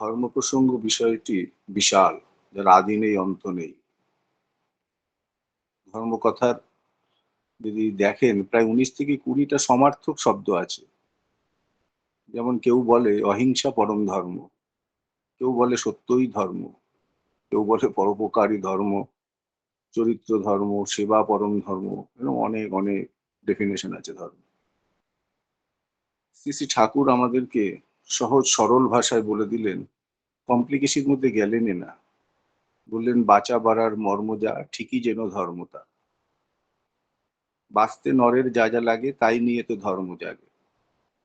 ধর্ম প্রসঙ্গ বিষয়টি বিশাল, যার আদি নেই, অন্ত নেই। ধর্মকথার যদি দেখেন, প্রায় উনিশ থেকে কুড়িটা সমার্থক শব্দ আছে। যেমন কেউ বলে অহিংসা পরম ধর্ম, কেউ বলে সত্যই ধর্ম, কেউ বলে পরোপকারী ধর্ম, চরিত্র ধর্ম, সেবা পরম ধর্ম, এরকম অনেক অনেক ডেফিনেশন আছে ধর্ম। শ্রী শ্রী ঠাকুর আমাদেরকে সহজ সরল ভাষায় বলে দিলেন কমপ্লিকেশির মধ্যে গেলেনই না। বললেন, বাঁচা বাড়ার মর্ম যা, ঠিকই যেন ধর্মতা। বাঁচতে নরের যা যা লাগে, তাই নিয়ে তো ধর্ম জাগে।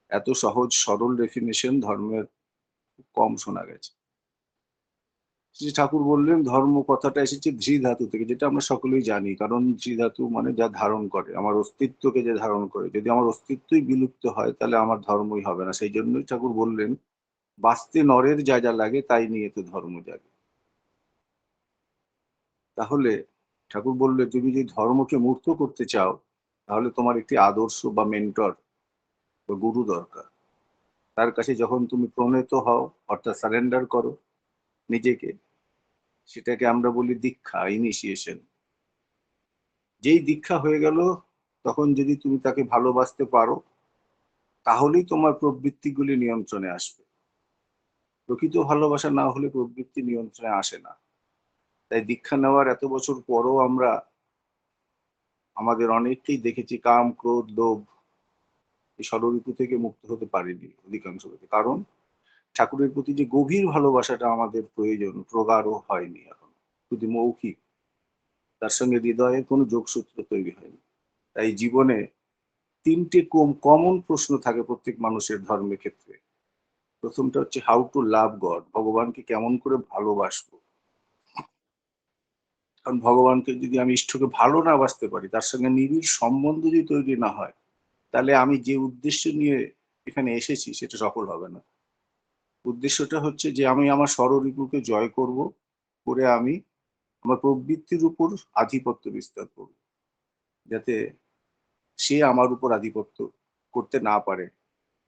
এত সহজ সরল ডেফিনেশন ধর্মের কম শোনা গেছে। শ্রী ঠাকুর বললেন, ধর্ম কথাটা এসেছে ধৃ ধাতু থেকে যেটা আমরা সকলেই জানি। কারণ ধৃ ধাতু মানে যা ধারণ করে, আমার অস্তিত্বকে যে ধারণ করে। যদি আমার অস্তিত্বই বিলুপ্ত হয়, তাহলে আমার ধর্মই হবে না। সেই জন্যই ঠাকুর বললেন, বাঁচতে নরের যা যা লাগে, তাই নিয়ে তো ধর্ম জাগে। তাহলে ঠাকুর বললে, তুমি যদি ধর্মকে মূর্ত করতে চাও, তাহলে তোমার একটি আদর্শ বা মেন্টর বা গুরু দরকার। তার কাছে যখন তুমি প্রণীত হও, অর্থাৎ সারেন্ডার করো নিজেকে সেটাকে আমরা বলি দীক্ষা ইনিশিয়েশন যেই দীক্ষা হয়ে গেল, তখন যদি তুমি তাকে ভালোবাসতে পারো, তাহলেই তোমার প্রবৃত্তিগুলি নিয়ন্ত্রণে আসবে। প্রকৃত ভালোবাসা না হলে প্রবৃত্তি নিয়ন্ত্রণে আসে না। তাই দীক্ষা নেওয়ার এত বছর পরও আমরা আমাদের অনেককেই দেখেছি কাম, ক্রোধ, লোভ, এই ষড়ঋতু থেকে মুক্ত হতে পারিনি অধিকাংশ কারণ ঠাকুরের প্রতি যে গভীর ভালোবাসাটা আমাদের প্রয়োজন, প্রগাঢ় হয়নি এখন। শুধু মৌখিক। তার সঙ্গে হৃদয়ের কোনো যোগসূত্র তৈরি হয়নি। তাই জীবনে তিনটে কম কমন প্রশ্ন থাকে প্রত্যেক মানুষের ধর্মের ক্ষেত্রে। প্রথমটা হচ্ছে হাউ টু লাভ গড ভগবানকে কেমন করে ভালোবাসবো? কারণ ভগবানকে যদি আমি ইষ্টকে ভালো না বাসতে পারি, তার সঙ্গে নিবিড় সম্বন্ধ যদি তৈরি না হয়, তাহলে আমি যে উদ্দেশ্য নিয়ে এখানে এসেছি, সেটা সফল হবে না। উদ্দেশ্যটা হচ্ছে যে আমি আমার স্বররিপুকে জয় করব করে আমি আমার প্রবৃত্তির উপর আধিপত্য বিস্তার করব, যাতে সে আমার উপর আধিপত্য করতে না পারে,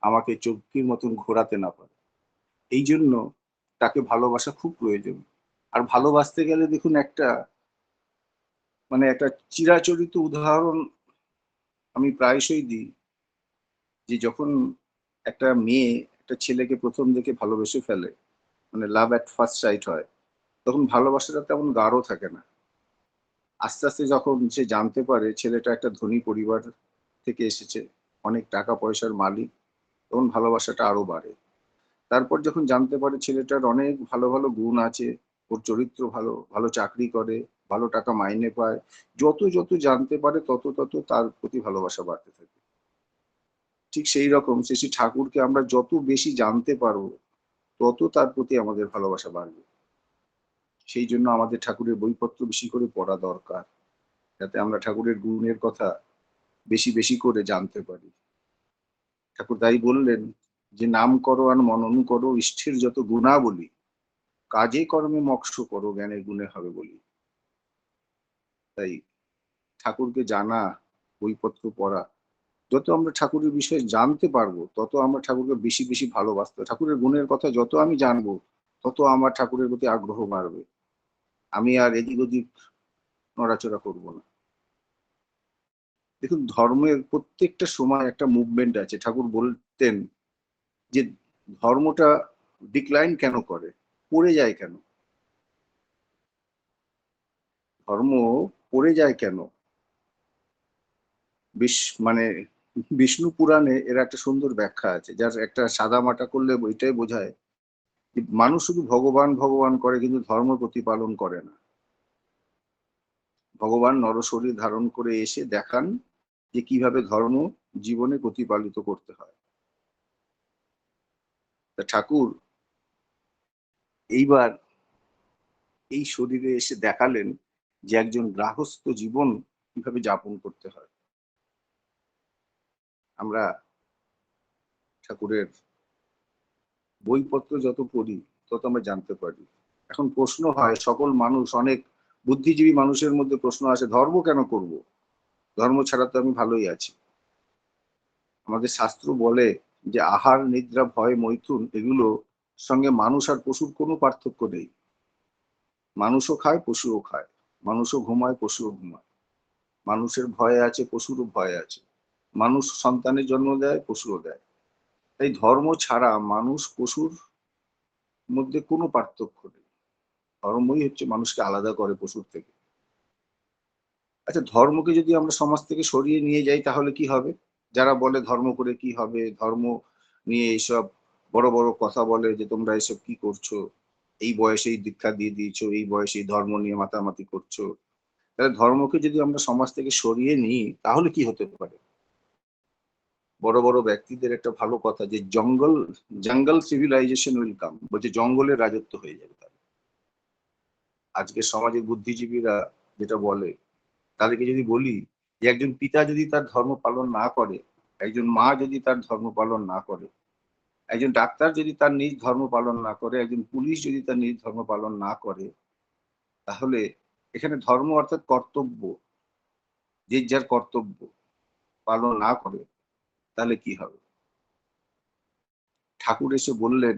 আমাকে চৌকির মতন ঘোরাতে না পারে। এই জন্য তাকে ভালোবাসা খুব প্রয়োজন। আর ভালোবাসতে গেলে দেখুন একটা মানে একটা চিরাচরিত উদাহরণ আমি প্রায়শই দিই যে যখন একটা মেয়ে একটা ছেলেকে প্রথম দেখে ভালোবেসে ফেলে মানে লাভ অ্যাট ফার্স্ট সাইট হয়, তখন ভালোবাসাটা তেমন গাঢ় থাকে না। আস্তে আস্তে যখন সে জানতে পারে ছেলেটা একটা ধনী পরিবার থেকে এসেছে, অনেক টাকা পয়সার মালিক, তখন ভালোবাসাটা আরও বাড়ে। তারপর যখন জানতে পারে ছেলেটার অনেক ভালো ভালো গুণ আছে, ওর চরিত্র ভালো ভালো চাকরি করে, ভালো টাকা মাইনে পায়, যত যত জানতে পারে তত তত তার প্রতি ভালোবাসা বাড়তে থাকে। ঠিক সেই রকম শ্রী ঠাকুরকে আমরা যত বেশি জানতে পারব, তত তার প্রতি আমাদের ভালোবাসা বাড়বে। সেই জন্য আমাদের ঠাকুরের বইপত্র বেশি করে পড়া দরকার, যাতে আমরা ঠাকুরের গুণের কথা বেশি বেশি করে জানতে পারি। ঠাকুর তাই বললেন যে, নাম করো আর মনন করো ইষ্টের যত গুণা বলি কাজে কর্মে মক্ষ করো, জ্ঞানের গুণে হবে বলি। তাই ঠাকুরকে জানা, বইপত্র পড়া যত আমরা ঠাকুরের বিষয়ে জানতে পারব, তত আমরা ঠাকুরকে বেশি বেশি ভালোবাসতে ঠাকুরের গুণের কথা যত আমি জানব, তত আমার ঠাকুরের প্রতি আগ্রহ বাড়বে। আমি আর এদিক ওদিক নড়াচড়া করব না। দেখুন, ধর্মের প্রত্যেকটা সময় একটা মুভমেন্ট আছে। ঠাকুর বলতেন যে ধর্মটা ডিক্লাইন কেন করে? পড়ে যায় কেন? ধর্ম পড়ে যায় কেন? বিশ মানে বিষ্ণু পুরাণে এর একটা সুন্দর ব্যাখ্যা আছে, যার একটা সাদা মাটা করলে ওইটাই বোঝায় মানুষ শুধু ভগবান ভগবান করে কিন্তু ধর্ম প্রতিপালন করে না। ভগবান নরশরীর ধারণ করে এসে দেখান যে কীভাবে ধর্ম জীবনে প্রতিপালিত করতে হয়। তা ঠাকুর, এইবার এই শরীরে এসে দেখালেন যে একজন গ্রাহস্থ জীবন কীভাবে যাপন করতে হয়। আমরা ঠাকুরের বইপত্র যত পড়ি, তত আমরা জানতে পারি। এখন প্রশ্ন হয়, সকল মানুষ, অনেক বুদ্ধিজীবী মানুষের মধ্যে প্রশ্ন আসে, ধর্ম কেন করব? ধর্ম ছাড়া তো আমি ভালোই আছি। আমাদের শাস্ত্র বলে যে, আহার, নিদ্রা, ভয়, মৈথুন এগুলো সঙ্গে মানুষ আর পশুর কোনো পার্থক্য নেই। মানুষও খায়, পশুও খায়। মানুষও ঘুমায়, পশুও ঘুমায়। মানুষের ভয় আছে, পশুরও ভয় আছে। মানুষ সন্তানের জন্ম দেয় পশুও দেয়। তাই ধর্ম ছাড়া মানুষ পশুর মধ্যে কোনো পার্থক্য নেই। ধর্মই হচ্ছে মানুষকে আলাদা করে পশুর থেকে। আচ্ছা ধর্মকে যদি আমরা সমাজ থেকে সরিয়ে নিয়ে যাই, তাহলে কি হবে? যারা বলে ধর্ম করে কি হবে? ধর্ম নিয়ে এইসব বড় বড় কথা বলে যে তোমরা এসব কি করছ? এই বয়সে এই দীক্ষা দিয়ে দিয়েছ, এই বয়সে ধর্ম নিয়ে মাতামাতি করছ। তাহলে ধর্মকে যদি আমরা সমাজ থেকে সরিয়ে নিই, তাহলে কি হতে পারে? বড় বড় ব্যক্তিদের একটা ভালো কথা যে জঙ্গল জঙ্গল সিভিলাইজেশন উইল কাম বলছে জঙ্গলের রাজত্ব হয়ে যাবে তাহলে আজকে সমাজের বুদ্ধিজীবীরা যেটা বলে, তাদেরকে যদি বলি যে একজন পিতা যদি তার ধর্ম পালন না করে, একজন মা যদি তার ধর্ম পালন না করে, একজন ডাক্তার যদি তার নিজ ধর্ম পালন না করে, একজন পুলিশ যদি তার নিজ ধর্ম পালন না করে, তাহলে এখানে ধর্ম অর্থাৎ কর্তব্য, যে যার কর্তব্য পালন না করে তাহলে কি হবে? ঠাকুর এসে বললেন,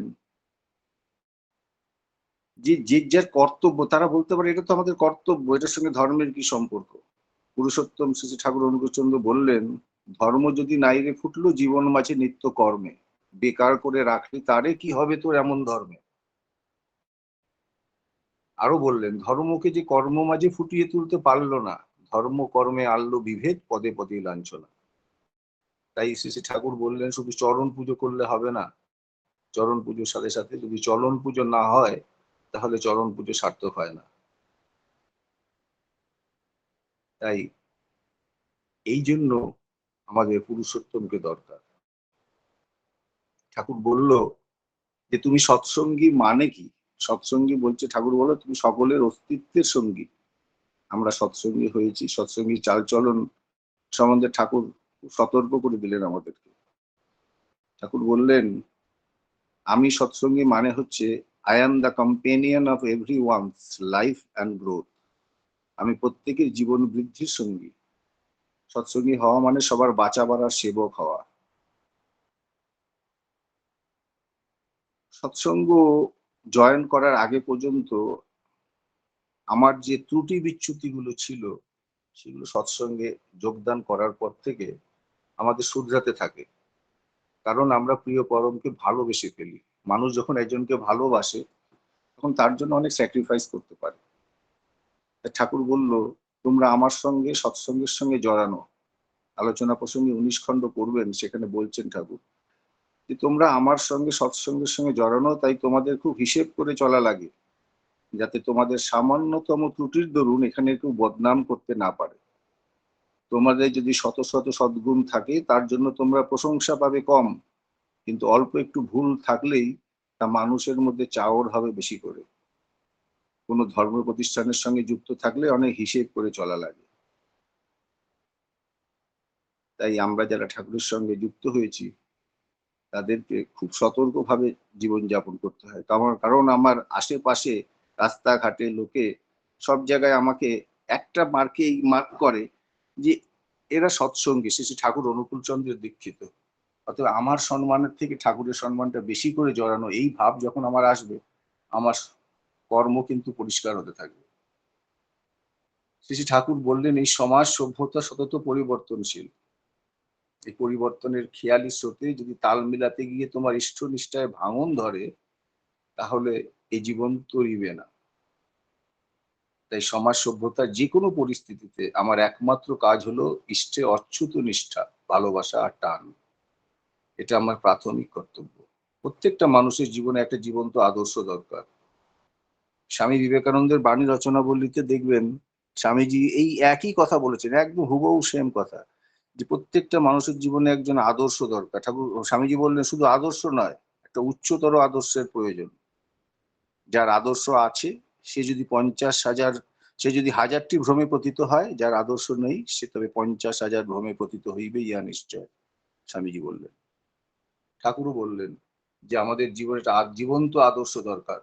যে যে যার কর্তব্য, তারা বলতে পারে এটা তো আমাদের কর্তব্য, এটার সঙ্গে ধর্মের কি সম্পর্ক? পুরুষোত্তম শ্রী ঠাকুর অনুকূলচন্দ্র বললেন, ধর্ম যদি নাইরে ফুটলো, জীবন মাঝে নিত্য কর্মে। বেকার করে রাখলে, তারে কি হবে তোর এমন ধর্মে? আরও বললেন, ধর্মকে যে কর্ম মাঝে ফুটিয়ে তুলতে পারল না, ধর্ম কর্মে আনলো বিভেদ, পদে পদে লাঞ্ছনা। তাই শ্রী ঠাকুর বললেন, শুধু চরণ পুজো করলে হবে না। চরণ পুজোর সাথে সাথে যদি চরণ পুজো না হয়, তাহলে চরণ পুজো সার্থক হয় না। তাই এই জন্য আমাদের পুরুষোত্তমকে দরকার। ঠাকুর বলল যে, তুমি সৎসঙ্গী মানে কি? সৎসঙ্গী বলছে ঠাকুর বলো তুমি সকলের অস্তিত্বের সঙ্গী। আমরা সৎসঙ্গী হয়েছি সৎসঙ্গী চালচলন সম্বন্ধে ঠাকুর সতর্ক করে দিলেন আমাদেরকে। ঠাকুর বললেন, আমি সৎসঙ্গী মানে হচ্ছে I am the companion of every one's life and growth আমি প্রত্যেকের জীবন বৃদ্ধির সঙ্গী। সৎসঙ্গী হওয়া মানে সবার বাঁচা বাড়ার সেবক হওয়া। সৎসঙ্গ জয়েন করার আগে পর্যন্ত আমার যে ত্রুটি বিচ্যুতিগুলো ছিল, সেগুলো সৎসঙ্গে যোগদান করার পর থেকে আমাদের শুধরাতে থাকে। কারণ আমরা প্রিয় পরমকে ভালোবেসে ফেলি। মানুষ যখন একজনকে ভালোবাসে, তখন তার জন্য অনেক স্যাক্রিফাইস করতে পারে। ঠাকুর বলল, তোমরা আমার সঙ্গে, সৎসঙ্গের সঙ্গে জড়ানো। আলোচনা প্রসঙ্গে উনিশ খণ্ড করবেন সেখানে বলছেন ঠাকুর, যে তোমরা আমার সঙ্গে, সৎসঙ্গের সঙ্গে জড়ানো, তাই তোমাদের খুব হিসেব করে চলা লাগে, যাতে তোমাদের সামান্যতম ত্রুটির দরুন এখানে কেউ বদনাম করতে না পারে। তোমাদের যদি শত শত সদ্গুণ থাকে, তার জন্য তোমরা প্রশংসা পাবে কম। কিন্তু অল্প একটু ভুল থাকলেই তা মানুষের মধ্যে চাওর হবে বেশি করে। কোনো ধর্ম প্রতিষ্ঠানের সঙ্গে যুক্ত থাকলে অনেক হিসেব করে চলা লাগে। তাই আমরা যারা ঠাকুরের সঙ্গে যুক্ত হয়েছি, তাদেরকে খুব সতর্কভাবে জীবনযাপন করতে হয়। কারণ কারণ আমার আশেপাশে রাস্তাঘাটে লোকে সব জায়গায় আমাকে একটা মার্কেই মার্ক করে যে এরা সৎসঙ্গী, শ্রী ঠাকুর অনুকূল চন্দ্রের দীক্ষিত। অতএব আমার সম্মানের থেকে ঠাকুরের সম্মানটা বেশি করে জড়ানো এই ভাব যখন আমার আসবে, আমার কর্ম কিন্তু পরিষ্কার হতে থাকবে। শ্রী ঠাকুর বললেন, এই সমাজ সভ্যতা সতত পরিবর্তনশীল। এই পরিবর্তনের খেয়ালি স্রোতে যদি তাল মিলাতে গিয়ে তোমার ইষ্ট নিষ্ঠায় ভাঙন ধরে, তাহলে এই জীবন তরিবে না। তাই সমাজ সভ্যতার যে কোনো পরিস্থিতিতে আমার একমাত্র কাজ হলো ইষ্টে অচ্যুত নিষ্ঠা, ভালোবাসা আর টান। এটা আমার প্রাথমিক কর্তব্য। প্রত্যেকটা মানুষের জীবনে একটা জীবন্ত আদর্শ দরকার। স্বামী বিবেকানন্দের বাণী রচনাবলীতে দেখবেন, স্বামীজি এই একই কথা বলেছেন, একদম হুবহু সেম কথা, যে প্রত্যেকটা মানুষের জীবনে একজন আদর্শ দরকার। ঠাকুর, স্বামীজি বললেন, শুধু আদর্শ নয়, একটা উচ্চতর আদর্শের প্রয়োজন। যার আদর্শ আছে সে যদি পঞ্চাশ হাজার, সে যদি হাজারটি ভ্রমে পতিত হয়, যার আদর্শ নেই, সে তবে পঞ্চাশ হাজার ভ্রমে পতিত হইবে ইয়া নিশ্চয়, স্বামীজি বললেন। ঠাকুরও বললেন যে আমাদের জীবনে জীবন্ত আদর্শ দরকার।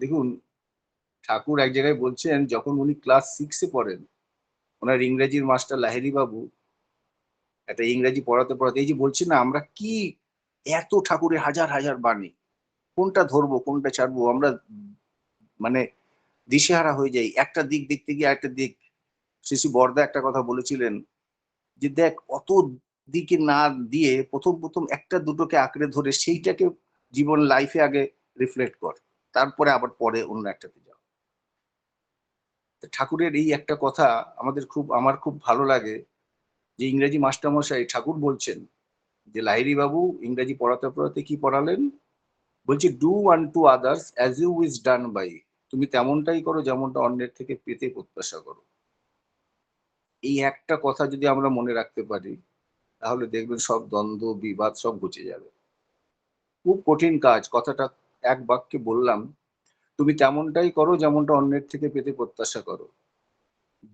দেখুন, ঠাকুর এক জায়গায় বলছেন, যখন উনি ক্লাস সিক্সে পড়েন, ওনার ইংরেজির মাস্টার লাহেরি বাবু একটা ইংরেজি পড়াতে পড়াতে, এই যে বলছি না, আমরা কি এত ঠাকুরের হাজার হাজার বাণী কোনটা ধরবো, কোনটা ছাড়বো, আমরা মানে দিশেহারা হয়ে যাই। একটা দিক দেখতে গিয়ে একটা দিক। শ্রী শ্রী বর্দা একটা কথা বলেছিলেন যে, দেখ, অত দিকে না দিয়ে প্রথম প্রথম একটা দুটোকে আঁকড়ে ধরে সেইটাকে জীবন লাইফে আগে রিফ্লেক্ট কর। তারপরে আবার পরে অন্য একটাতে যাও। ঠাকুরের এই একটা কথা আমাদের খুব, আমার খুব ভালো লাগে যে, ইংরেজি মাস্টারমশাই ঠাকুর বলছেন যে লাহিরি বাবু, ইংরেজি পড়াতে পড়াতে কি পড়ালেন? বলছে do one to others as you is done by তুমি তেমনটাই করো যেমনটা অন্যের থেকে পেতে প্রত্যাশা করো। এই একটা কথা যদি আমরা মনে রাখতে পারি, তাহলে দেখবেন সব দ্বন্দ্ব, বিবাদ সব ঘুচে যাবে। খুব কঠিন কাজ, কথাটা এক বাক্যে বললাম, তুমি তেমনটাই করো যেমনটা অন্যের থেকে পেতে প্রত্যাশা করো।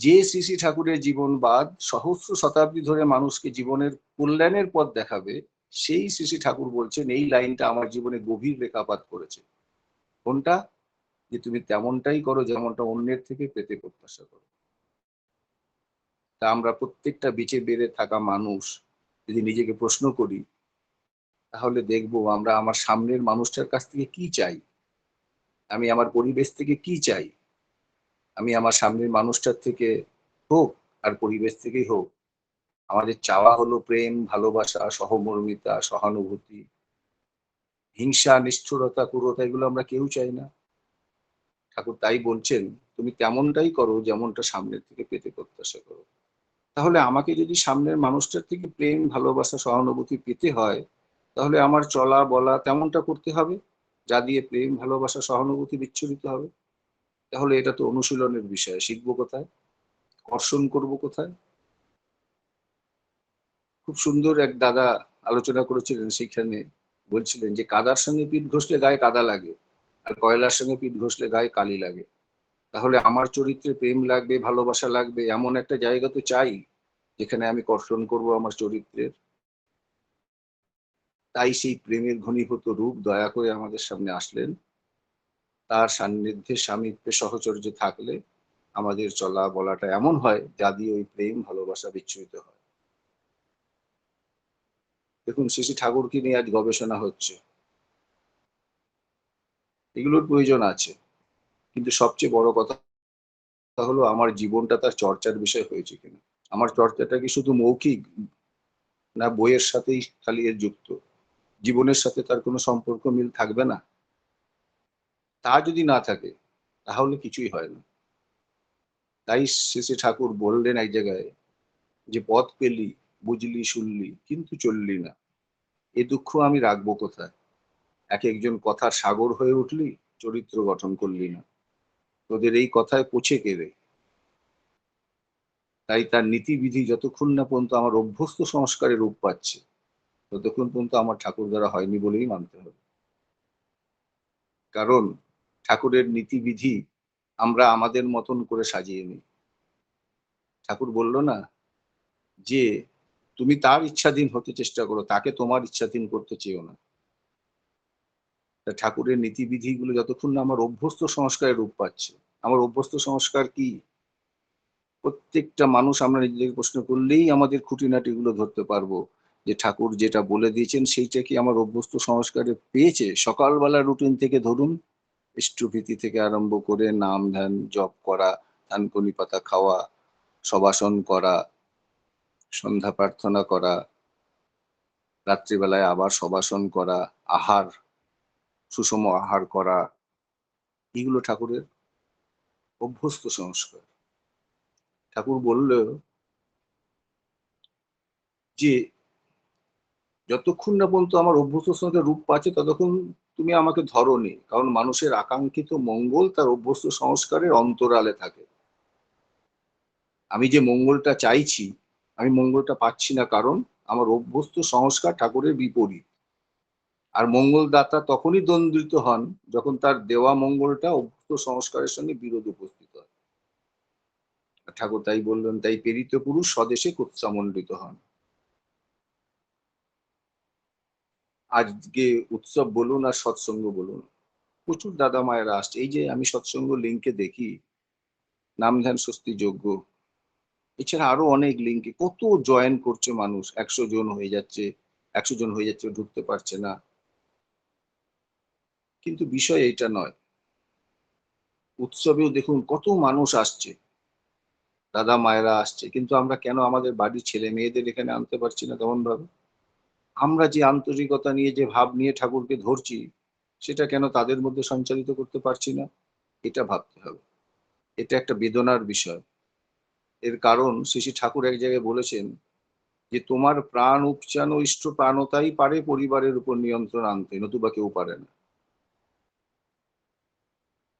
যে শ্রী ঠাকুরের জীবনবাদ সহস্র শতাব্দী ধরে মানুষকে জীবনের কল্যাণের পথ দেখাবে সেই শ্রী ঠাকুর বলছেন, এই লাইনটা আমার জীবনে গভীর রেখাপাত করেছে। কোনটা? যে তুমি তেমনটাই করো যেমনটা অন্যের থেকে পেতে প্রত্যাশা করো। তা আমরা প্রত্যেকটা বেঁচে বেড়ে থাকা মানুষ যদি নিজেকে প্রশ্ন করি, তাহলে দেখব আমরা আমার সামনের মানুষটার কাছ থেকে কি চাই? আমি আমার পরিবেশ থেকে কি চাই? আমি আমার সামনের মানুষটার থেকে হোক আর পরিবেশ থেকেই হোক আমাদের চাওয়া হলো প্রেম, ভালোবাসা, সহমর্মিতা, সহানুভূতি, হিংসা, নিষ্ঠুরতা, ক্রূরতা, এগুলো আমরা কেউ চাই না। ঠাকুর তাই বলছেন, তুমি তেমনটাই করো যেমনটা সামনের থেকে পেতে প্রত্যাশা করো। তাহলে আমাকে যদি সামনের মানুষটার থেকে প্রেম, ভালোবাসা, সহানুভূতি পেতে হয়, তাহলে আমার চলা, বলা তেমনটা করতে হবে, যা দিয়ে প্রেম, ভালোবাসা, সহানুভূতি বিচ্ছুরিত হবে। তাহলে এটা তো অনুশীলনের বিষয়, শিখব কোথায়? কর্ষণ করব কোথায়? খুব সুন্দর এক দাদা আলোচনা করেছিলেন সেখানে বলছিলেন যে, কাদার সঙ্গে পিঠ ঘষলে গায়ে কাদা লাগে, আর কয়লার সঙ্গে পিঠ ঘষলে গায়ে কালি লাগে। তাহলে আমার চরিত্রে প্রেম লাগবে, ভালোবাসা লাগবে, এমন একটা জায়গা তো চাই, যেখানে আমি কর্ষণ করব আমার চরিত্রের। তাই সেই প্রেমের ঘনীভূত রূপ দয়া করে আমাদের সামনে আসলেন। তার সান্নিধ্যে স্বামীত্বে সহচর্য থাকলে আমাদের চলা বলাটা এমন হয়, যা দিয়ে ওই প্রেম, ভালোবাসা বিচ্ছুরিত হয়। দেখুন, শ্রী ঠাকুরকে নিয়ে আজ গবেষণা হচ্ছে। এগুলোর প্রয়োজন আছে। কিন্তু সবচেয়ে বড় কথা হলো, আমার জীবনটা তার চর্চার বিষয় হয়েছে কিনা। আমার চর্চাটা কি শুধু মৌখিক না বইয়ের সাথেই খালি এর যুক্ত? জীবনের সাথে তার কোনো সম্পর্ক মিল থাকবে না? তা যদি না থাকে, তাহলে কিছুই হয় না। তাই শেষে ঠাকুর বললেন এক জায়গায় যে, পথ পেলি বুঝলি, শুনলি, কিন্তু চললি না। এ দুঃখ আমি রাখব কোথায়? এক একজন কথার সাগর হয়ে উঠলি, চরিত্র গঠন করলি না। তোদের এই কথায় পচে কেড়ে তাই তার নীতিবিধি যতক্ষণ না পর্যন্ত আমার অভ্যস্ত সংস্কারে রূপ পাচ্ছে, ততক্ষণ পর্যন্ত আমার ঠাকুর দ্বারা হয়নি বলেই মানতে হবে। কারণ ঠাকুরের নীতিবিধি আমরা আমাদের মতন করে সাজিয়ে নিই। ঠাকুর বলল না যে তুমি তার ইচ্ছাধীন হতে চেষ্টা করো, তাকে তোমার ইচ্ছাধীন করতে চেয়েও না। ঠাকুরের নীতিবিধিগুলো যতক্ষণ না আমার অভ্যস্ত সংস্কারের রূপ পাচ্ছে, আমার অভ্যস্ত সংস্কার কি? প্রত্যেকটা মানুষ আমরা নিজেদের প্রশ্ন করলেই আমাদের খুঁটিনাটিগুলো ধরতে পারব, যে ঠাকুর যেটা বলে দিয়েছেন সেইটা কি আমার অভ্যস্ত সংস্কারে পেয়েছে? সকালবেলা রুটিন থেকে ধরুন, ইষ্টভীতি থেকে আরম্ভ করে নাম ধ্যান, জপ করা ধানকনি পাতা খাওয়া, সবাসন করা সন্ধ্যা প্রার্থনা করা, রাত্রিবেলায় আবার সবাসন করা, আহার, সুষম আহার করা, এগুলো ঠাকুরের অভ্যস্ত সংস্কার। ঠাকুর বলল যে যতক্ষণ না পর্যন্ত আমার অভ্যস্ত সংস্কার রূপ পাচ্ছে, ততক্ষণ তুমি আমাকে ধরনি, কারণ মানুষের আকাঙ্ক্ষিত মঙ্গল তার অভ্যস্ত সংস্কারের অন্তরালে থাকে। আমি যে মঙ্গলটা চাইছি আমি মঙ্গলটা পাচ্ছি না কারণ আমার অভ্যস্ত সংস্কার ঠাকুরের বিপরীত। আর মঙ্গলদাতা তখনই দ্বন্দ্বিত হন যখন তার দেওয়া মঙ্গলটা অভ্যস্ত সংস্কারের সঙ্গে বিরোধ উপস্থিত হয়। ঠাকুর তাই বললেন, তাই প্রেরিত পুরুষ স্বদেশে কুৎসামণ্ডিত হন। আজকে উৎসব বলুন আর সৎসঙ্গ বলুন, প্রচুর দাদা মায়েরা আসছে। এই যে আমি সৎসঙ্গ লিঙ্কে দেখি নাম ধ্যান স্বস্তি যোগ্য এছাড়া আরও অনেক লিঙ্কে কত জয়েন করছে মানুষ, একশো জন হয়ে যাচ্ছে, একশো জন হয়ে যাচ্ছে, ঢুকতে পারছে না। কিন্তু বিষয় এটা নয়। উৎসবেও দেখুন কত মানুষ আসছে। দাদা মায়েরা আসছে, কিন্তু আমরা কেন আমাদের বাড়ির ছেলে মেয়েদের এখানে আনতে পারছি না তেমন ভাবে আমরা যে আন্তরিকতা নিয়ে, যে ভাব নিয়ে ঠাকুরকে ধরছি, সেটা কেন তাদের মধ্যে সঞ্চালিত করতে পারছি না? এটা ভাবতে হবে। এটা একটা বেদনার বিষয়। এর কারণ শ্রী ঠাকুর এক জায়গায় বলেছেন যে, তোমার প্রাণ উপচান ও ইষ্ট প্রাণতাই পারে পরিবারের উপর নিয়ন্ত্রণ আনতে, নতুবা কেউ পারে না।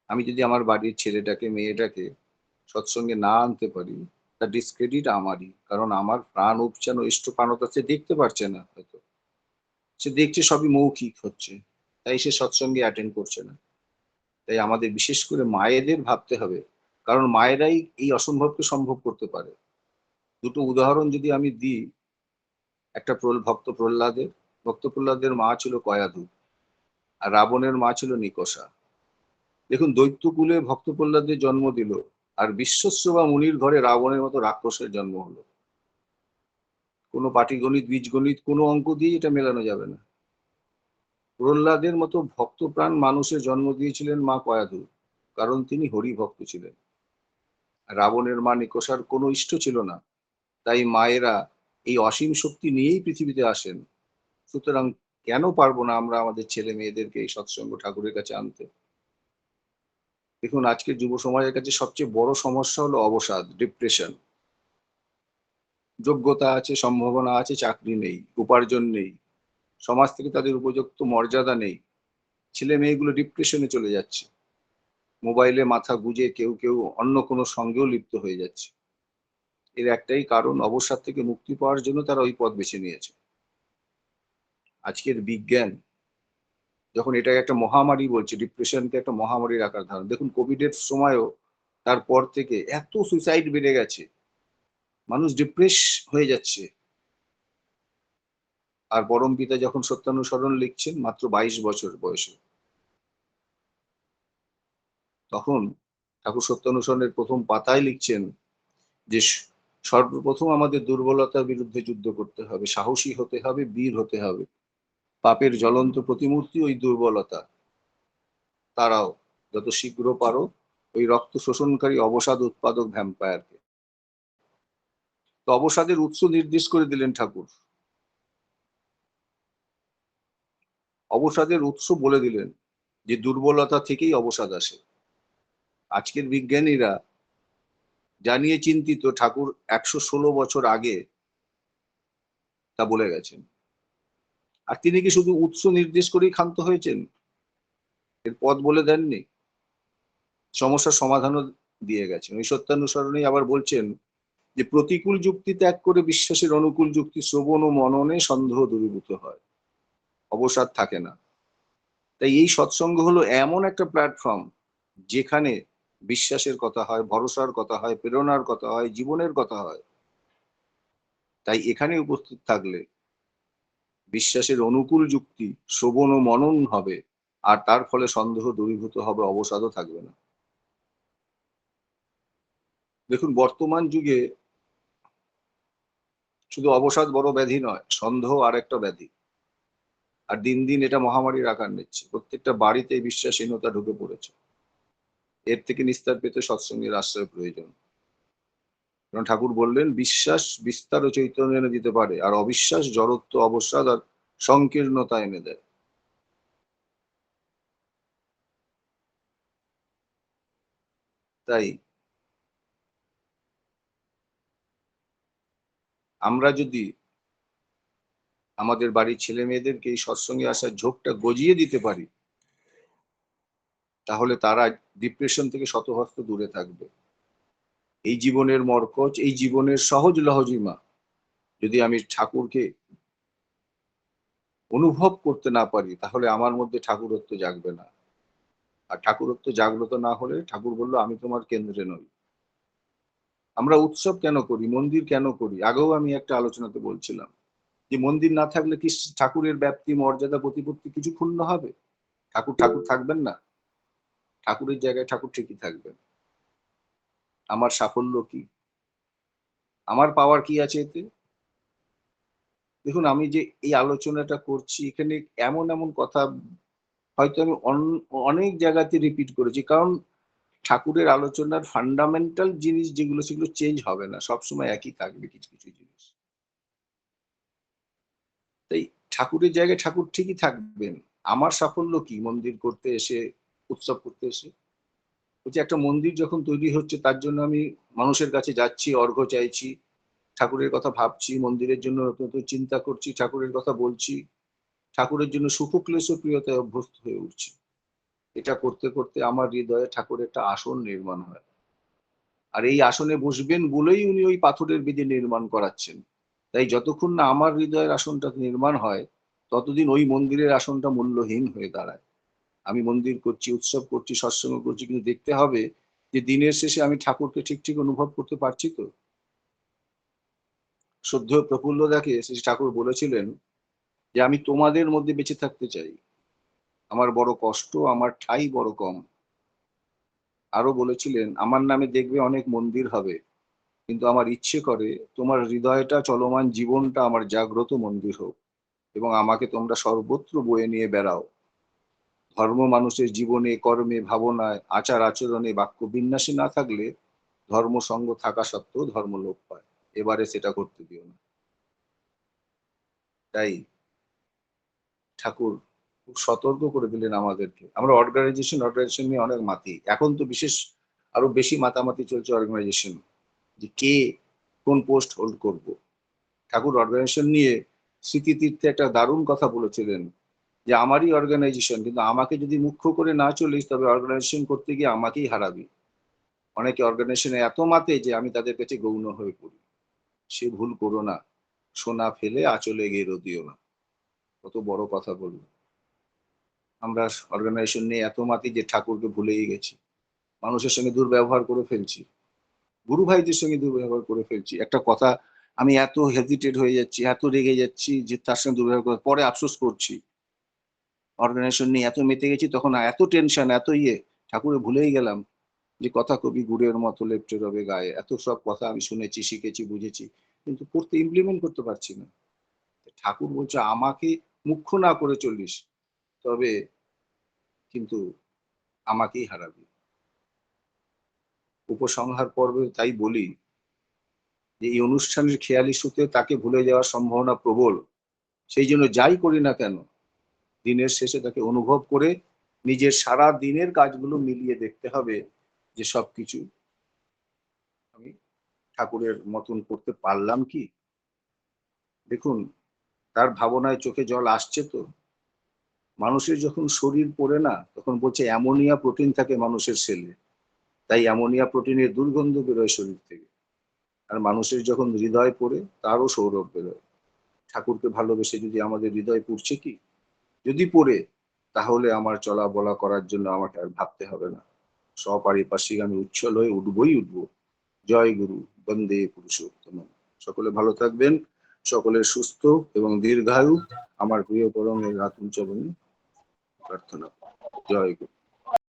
আমি যদি আমার বাড়ির ছেলেটাকে, মেয়েটাকে সৎসঙ্গে না আনতে পারি, তার ডিসক্রেডিট আমারই, কারণ আমার প্রাণ উপচান ও ইষ্ট প্রাণতা সে দেখতে পারছে না হয়তো। সে দেখছে সবই মৌখিক হচ্ছে, তাই সে সৎসঙ্গে অ্যাটেন্ড করছে না। তাই আমাদের বিশেষ করে মায়েদের ভাবতে হবে কারণ মায়েরাই এই অসম্ভবকে সম্ভব করতে পারে। দুটো উদাহরণ যদি আমি দিই, একটা ভক্ত প্রহ্লাদের ভক্ত প্রহ্লাদের মা ছিল কয়াধু আর রাবণের মা ছিল নিকষা। দেখুন, দৈত্যকুলে ভক্ত প্রহ্লাদের জন্ম দিল আর বিশ্বস্ব বা মুনির ঘরে রাবণের মতো রাক্ষসের জন্ম হলো। কোনো পাটিগণিত, বীজগণিত, কোনো অঙ্ক দিয়ে এটা মেলানো যাবে না। প্রহ্লাদের মতো ভক্তপ্রাণ মানুষের জন্ম দিয়েছিলেন মা কয়াধু কারণ তিনি হরি ভক্ত ছিলেন। রাবণের মা নিকষার কোনো ইষ্ট ছিল না। তাই মায়েরা এই অসীম শক্তি নিয়েই পৃথিবীতে আসেন। সুতরাং কেন পারব না আমরা আমাদের ছেলে মেয়েদেরকে এই সৎসঙ্গ ঠাকুরের কাছে আনতে? দেখুন, আজকের যুব সমাজের কাছে সবচেয়ে বড় সমস্যা হলো অবসাদ ডিপ্রেশন যোগ্যতা আছে, সম্ভাবনা আছে, চাকরি নেই, উপার্জন নেই। সমাজ থেকে তাদের উপযুক্ত মর্যাদা নেই। ছেলে মেয়েগুলো ডিপ্রেশনে চলে যাচ্ছে। মোবাইলে মাথা গুজে কেউ কেউ অন্য কোনো সঙ্গেও লিপ্ত হয়ে যাচ্ছে। এর একটাই কারণ অবসাদ থেকে মুক্তি পাওয়ার জন্য তারা ওই পথ বেছে নিয়েছে। আজকের বিজ্ঞান যখন এটাকে একটা মহামারী বলছে, ডিপ্রেশনকে একটা মহামারীর আকার ধারণ। দেখুন, কোভিডের সময়ও তারপর থেকে এত সুইসাইড বেড়ে গেছে। মানুষ ডিপ্রেস হয়ে যাচ্ছে। আর পরম পিতা যখন সত্যানুসরণ লিখছেন, মাত্র বাইশ বছর বয়সে। তখন ঠাকুর সত্যানুসরণের প্রথম পাতায় লিখছেন যে সর্বপ্রথম আমাদের দুর্বলতার বিরুদ্ধে যুদ্ধ করতে হবে, সাহসী হতে হবে, বীর হতে হবে। পাপের জ্বলন্ত প্রতিমূর্তি ওই দুর্বলতা। তারাও যত শীঘ্র পারো ওই রক্ত শোষণকারী অবসাদ উৎপাদক ভ্যাম্পায়ারকে। তো অবসাদের উৎস নির্দেশ করে দিলেন ঠাকুর। অবসাদের উৎস বলে দিলেন যে দুর্বলতা থেকেই অবসাদ আসে। আজকের বিজ্ঞানীরা জানিয়ে চিন্তিত ঠাকুর একশো ষোলো বছর আগে তা বলে গেছেন। আর তিনি কি শুধু উৎস নির্দেশ করেই ক্ষান্ত হয়েছেন? এর পথ বলে দেননি। সমস্যার সমাধানও দিয়ে গেছেন। ওই সত্যানুসরণেই আবার বলছেন যে, প্রতিকূল যুক্তি ত্যাগ করে বিশ্বাসের অনুকূল যুক্তি শ্রবণ ও মননে সন্দেহ দূরীভূত হয়। অবসাদ থাকে না। তাই এই সৎসঙ্গ হলো এমন একটা প্ল্যাটফর্ম যেখানে বিশ্বাসের কথা হয়, ভরসার কথা হয়, প্রেরণার কথা হয়, জীবনের কথা হয়। তাই এখানে উপস্থিত থাকলে বিশ্বাসের অনুকূল যুক্তি শ্রবণ ও মনন হবে, আর তার ফলে সন্দেহ দূরীভূত হবে, অবসাদও থাকবে না। দেখুন, বর্তমান যুগে শুধু অবসাদ বড় ব্যাধি নয়, সন্দেহ আর একটা ব্যাধি। আর দিন দিন এটা মহামারীর আকার নিচ্ছে। প্রত্যেকটা বাড়িতে বিশ্বাসহীনতা ঢুকে পড়েছে। এর থেকে নিস্তার পেতে সৎসঙ্গের আশ্রয় প্রয়োজন। কারণ ঠাকুর বললেন, বিশ্বাস বিস্তার ও চৈতন্য এনে দিতে পারে, আর অবিশ্বাস জড়ত্ব অবসাদ আর সংকীর্ণতা এনে দেয়। তাই আমরা যদি আমাদের বাড়ির ছেলে মেয়েদেরকে এই সৎসঙ্গে আসার ঝোঁকটা গজিয়ে দিতে পারি তাহলে তারা ডিপ্রেশন থেকে শতহস্ত দূরে থাকবে। এই জীবনের মরকজ এই জীবনের সহজ লহজিমা যদি আমি ঠাকুরকে অনুভব করতে না পারি, তাহলে আমার মধ্যে ঠাকুরত্ব জাগবে না। আর ঠাকুরত্ব জাগ্রত না হলে ঠাকুর বলল, আমি তোমার কেন্দ্রে নই। আমরা উৎসব কেন করি? মন্দির কেন করি? আগেও আমি একটা আলোচনাতে বলছিলাম যে মন্দির না থাকলে কি ঠাকুরের ব্যাপ্তি, মর্যাদা, প্রতিপত্তি কিছু ক্ষুণ্ণ হবে? ঠাকুর ঠাকুর থাকবেন না। ঠাকুরের জায়গায় ঠাকুর ঠিকই থাকবেন আমার সাফল্য কি? আমার পাওয়ার কি আছে এতে? দেখুন, আমি যে এই আলোচনাটা করছি, এখানে এমন এমন কথা হয়তো আমি অন- অনেক জায়গাতে রিপিট করেছি। কারণ ঠাকুরের আলোচনার ফান্ডামেন্টাল জিনিস যেগুলো, সেগুলো চেঞ্জ হবে না। সবসময় একই থাকবে কিছু কিছু জিনিস। তাই ঠাকুরের জায়গায় ঠাকুর ঠিকই থাকবেন। আমার সাফল্য কি? মন্দির করতে এসে উৎসব করতে এসে। বলছি একটা মন্দির যখন তৈরি হচ্ছে, তার জন্য আমি মানুষের কাছে যাচ্ছি, অর্ঘ্য চাইছি, ঠাকুরের কথা ভাবছি, মন্দিরের জন্য নতুন চিন্তা করছি, ঠাকুরের কথা বলছি। ঠাকুরের জন্য সুখক্লেশ প্রিয়তায় অভ্যস্ত হয়ে উঠছি। এটা করতে করতে আমার হৃদয়ে ঠাকুরের একটা আসন নির্মাণ হয়। আর এই আসনে বসবেন বলেই উনি ওই পাথরের বেদে নির্মাণ করাচ্ছেন। তাই যতক্ষণ না আমার হৃদয়ের আসনটা নির্মাণ হয়, ততদিন ওই মন্দিরের আসনটা মূল্যহীন হয়ে দাঁড়ায়। আমি মন্দির করছি, উৎসব করছি, সৎসঙ্গ করছি, কিন্তু দেখতে হবে যে দিনের শেষে আমি ঠাকুরকে ঠিক ঠিক অনুভব করতে পারছি তো। সদ্য প্রফুল্ল দেখে শ্রী ঠাকুর বলেছিলেন যে, আমি তোমাদের মধ্যে বেঁচে থাকতে চাই। আমার বড় কষ্ট, আমার ঠাই বড় কম। আরও বলেছিলেন, আমার নামে দেখবে অনেক মন্দির হবে, কিন্তু আমার ইচ্ছে করে তোমার হৃদয়টা, চলমান জীবনটা আমার জাগ্রত মন্দির হোক এবং আমাকে তোমরা সর্বত্র বয়ে নিয়ে বেড়াও। ধর্ম মানুষের জীবনে, কর্মে, ভাবনায়, আচার আচরণে বাক্য বিন্যাসে না থাকলে ধর্মসঙ্গ থাকা সত্ত্বেও ধর্ম লোপ পায়। এবারে সেটা করতে দিও না। তাই ঠাকুর খুব সতর্ক করে দিলেন আমাদেরকে। আমরা অর্গানাইজেশন অর্গানাইজেশন নিয়ে অনেক মাতি। এখন তো বিশেষ আরও বেশি মাতামাতি চলছে অর্গানাইজেশন যে কে কোন পোস্ট হোল্ড করব। ঠাকুর অর্গানাইজেশন নিয়ে স্মৃতিতীর্থে একটা দারুণ কথা বলেছিলেন। যে আমারই অর্গানাইজেশন কিন্তু আমাকে যদি মুখ্য করে না চলিস, তবে অর্গানাইজেশন করতে গিয়ে আমাকেই হারাবি। অনেকে অর্গানাইজেশনে এত মাতে যে আমি তাদের কাছে গৌণ হয়ে পড়ি। সে ভুল করো না। সোনা ফেলে আচলে গেরো দিও না। কত বড় কথা বলব। আমরা অর্গানাইজেশন নিয়ে এত মাতি যে ঠাকুরকে ভুলেই গেছি। মানুষের সঙ্গে দুর্ব্যবহার করে ফেলছি। গুরু ভাইদের সঙ্গে দুর্ব্যবহার করে ফেলছি। একটা কথা, আমি এত হেজিটেট হয়ে যাচ্ছি, এত রেগে যাচ্ছি যে তার সঙ্গে দুর্ব্যবহার করে পরে আফসোস করছি। অর্গানাইজেশন নিয়ে এত মেতে গেছি, তখন এত টেনশন এত ইয়ে ঠাকুরে ভুলেই গেলাম যে কথা কবি গুড়ের মতো লেপটে রবে গায়ে। এত সব কথা আমি শুনেছি, শিখেছি, বুঝেছি, কিন্তু করতে ইমপ্লিমেন্ট করতে পারছি না। ঠাকুর বলছে, আমাকে মুখ্য না করে চলিস, তবে কিন্তু আমাকেই হারাবি। উপসংহার পর্বে তাই বলি যে, এই অনুষ্ঠানের খেয়ালি সুতে তাকে ভুলে যাওয়ার সম্ভাবনা প্রবল। সেই জন্য যাই করি না কেন দিনের শেষে তাকে অনুভব করে নিজের সারা দিনের কাজগুলো মিলিয়ে দেখতে হবে যে সবকিছু আমি ঠাকুরের মতন করতে পারলাম কি? দেখুন, তার ভাবনায় চোখে জল আসছে তো। মানুষের যখন শরীর পড়ে না, তখন বলছে অ্যামোনিয়া প্রোটিন থাকে মানুষের সেলে। তাই অ্যামোনিয়া প্রোটিনের দুর্গন্ধ বেরোয় শরীর থেকে। আর মানুষের যখন হৃদয় পড়ে, তারও সৌরভ বেরোয়। ঠাকুরকে ভালোবেসে যদি আমাদের হৃদয় পুড়ছে কি? যদি পড়ে, তাহলে আমার চলা বলা করার জন্য আমাকে আর ভাবতে হবে না। সপারিপার্শ্বিক আমি উচ্ছল হয়ে উঠবই উঠব। জয় গুরু, বন্দে পুরুষোত্তম। সকলে ভালো থাকবেন সকলের সুস্থ এবং দীর্ঘায়ু। আমার প্রিয় পরমের রাতুল চরণে প্রার্থনা। জয় গুরু।